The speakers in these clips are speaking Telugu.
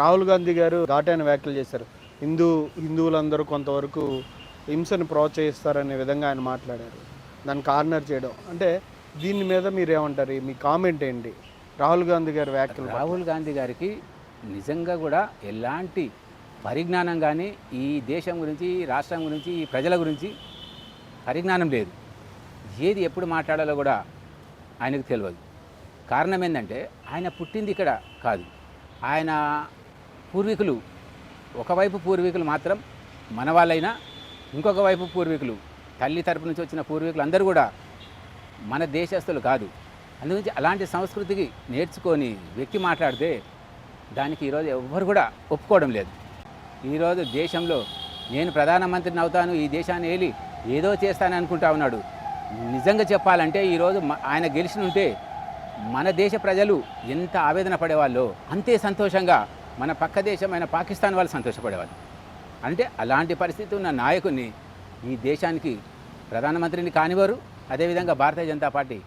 రాహుల్ గాంధీ గారు ఘాటైన వ్యాఖ్యలు చేశారు. హిందూ హిందువులందరూ కొంతవరకు హింసను ప్రోత్సహిస్తారనే విధంగా ఆయన మాట్లాడారు. దాన్ని కార్నర్ చేయడం. అంటే దీని మీద మీరు ఏమంటారు మీ కామెంట్ ఏంటి? రాహుల్ గాంధీ గారి వ్యాఖ్యలు రాహుల్ గాంధీ గారికి నిజంగా కూడా ఎలాంటి పరిజ్ఞానం కానీ ఈ దేశం గురించి ఈ రాష్ట్రం గురించి ఈ ప్రజల గురించి పరిజ్ఞానం లేదు. ఏది ఎప్పుడు మాట్లాడాలో కూడా ఆయనకు తెలియదు కారణం ఏంటంటే ఆయన పుట్టింది ఇక్కడ కాదు. ఆయన పూర్వీకులు ఒకవైపు పూర్వీకులు మాత్రం మన వాళ్ళైనా ఇంకొక వైపు పూర్వీకులు తల్లి తరపు నుంచి వచ్చిన పూర్వీకులు అందరూ కూడా మన దేశస్తులు కాదు. అందుగురించి అలాంటి సంస్కృతికి నేర్చుకొని వ్యక్తి మాట్లాడితే దానికి ఈరోజు ఎవ్వరు కూడా ఒప్పుకోవడం లేదు. ఈరోజు దేశంలో నేను ప్రధానమంత్రిని అవుతాను ఈ దేశాన్ని వెళ్ళి ఏదో చేస్తాను అనుకుంటా ఉన్నాడు. నిజంగా చెప్పాలంటే ఈరోజు ఆయన గెలిచినుంటే మన దేశ ప్రజలు ఎంత ఆవేదన పడేవాళ్ళో అంతే సంతోషంగా మన పక్క దేశమైన పాకిస్తాన్ వాళ్ళు సంతోషపడేవాళ్ళు. అంటే అలాంటి పరిస్థితి ఉన్న నాయకుడిని ఈ దేశానికి ప్రధానమంత్రిని కానివారు అదేవిధంగా భారతీయ జనతా పార్టీ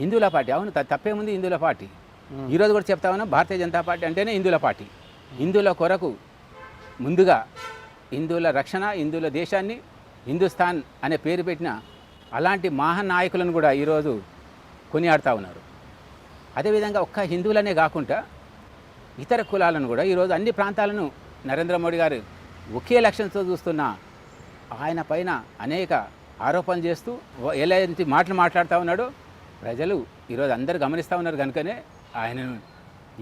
హిందువుల పార్టీ. అవును త- తప్పేముంది హిందువుల పార్టీ. ఈరోజు కూడా చెప్తా ఉన్నా భారతీయ జనతా పార్టీ అంటేనే హిందువుల పార్టీ. హిందువుల కొరకు ముందుగా హిందువుల రక్షణ హిందువుల దేశాన్ని హిందుస్థాన్ అనే పేరు పెట్టిన అలాంటి మహానాయకులను కూడా ఈరోజు కొనియాడుతూ ఉన్నారు. అదేవిధంగా ఒక్క హిందువులనే కాకుండా ఇతర కులాలను కూడా ఈరోజు అన్ని ప్రాంతాలను నరేంద్ర మోడీ గారు ఒకే లక్ష్యంతో చూస్తున్న ఆయన పైన అనేక ఆరోపణలు చేస్తూ ఎలాంటి మాటలు మాట్లాడుతూ ఉన్నాడో ప్రజలు ఈరోజు అందరూ గమనిస్తూ ఉన్నారు కనుకనే ఆయనను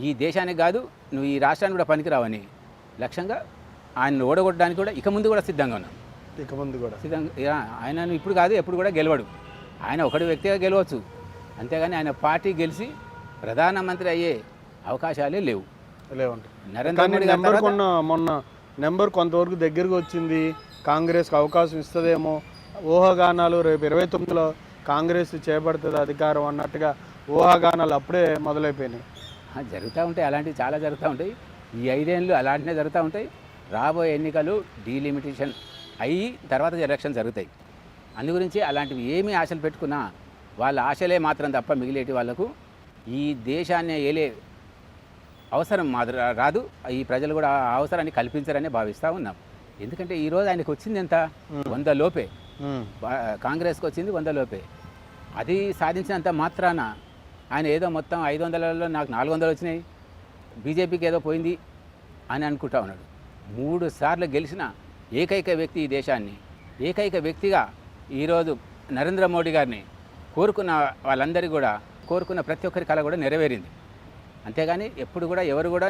ఈ దేశానికి కాదు నువ్వు ఈ రాష్ట్రానికి కూడా పనికిరావని లక్ష్యంగా ఆయనను ఓడగొట్టడానికి కూడా ఇక ముందు కూడా సిద్ధంగా ఉన్నాం. ఇక ముందు కూడా. సిద్ధంగా ఆయనను ఇప్పుడు కాదు ఎప్పుడు కూడా గెలవడు. ఆయన ఒకటి వ్యక్తిగా గెలవచ్చు. అంతేగాని ఆయన పార్టీ గెలిచి ప్రధానమంత్రి అయ్యే అవకాశాలే లేవు. నరేంద్ర మోడీ నెంబర్ కొన్న మొన్న నెంబర్ కొంతవరకు దగ్గరకు వచ్చింది. కాంగ్రెస్కి అవకాశం ఇస్తుందేమో. ఊహాగానాలు రేపు ఇరవై తొమ్మిదిలో కాంగ్రెస్ చేపడుతుంది అధికారం అన్నట్టుగా ఊహాగానాలు అప్పుడే మొదలైపోయినాయి. జరుగుతూ ఉంటాయి. అలాంటివి చాలా జరుగుతూ ఉంటాయి. ఈ ఐదేళ్ళు అలాంటినే జరుగుతూ ఉంటాయి. రాబోయే ఎన్నికలు డీలిమిటేషన్ అయ్యి తర్వాత ఎలక్షన్ జరుగుతాయి. అందు గురించి అలాంటివి ఏమీ ఆశలు పెట్టుకున్నా వాళ్ళ ఆశలే మాత్రం తప్ప మిగిలేటి వాళ్ళకు ఈ దేశాన్ని ఏలే అవసరం మాది రా- రాదు. ఈ ప్రజలు కూడా ఆ అవసరాన్ని కల్పించరని భావిస్తూ ఉన్నాం. ఎందుకంటే ఈరోజు ఆయనకు వచ్చింది ఎంత? వంద లోపే. కాంగ్రెస్కి వచ్చింది వంద లోపే. అది సాధించినంత మాత్రాన ఆయన ఏదో మొత్తం ఐదు వందలలో నాకు నాలుగు వందలు వచ్చినాయి. బీజేపీకి ఏదో పోయింది అని అనుకుంటా ఉన్నాడు. మూడు సార్లు గెలిచిన ఏకైక వ్యక్తి ఈ దేశాన్ని. ఏకైక వ్యక్తిగా ఈరోజు నరేంద్ర మోడీ గారిని కోరుకున్న వాళ్ళందరికీ కూడా కోరుకున్న ప్రతి ఒక్కరి కళ కూడా నెరవేరింది. అంతేగాని ఎప్పుడు కూడా ఎవరు కూడా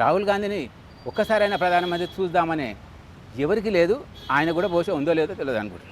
రాహుల్ గాంధీని ఒక్కసారైనా ప్రధానమంత్రి చూద్దామనే ఎవరికి లేదు ఆయన కూడా బహుశా ఉందో లేదో తెలియదు అనుకుంటున్నాను.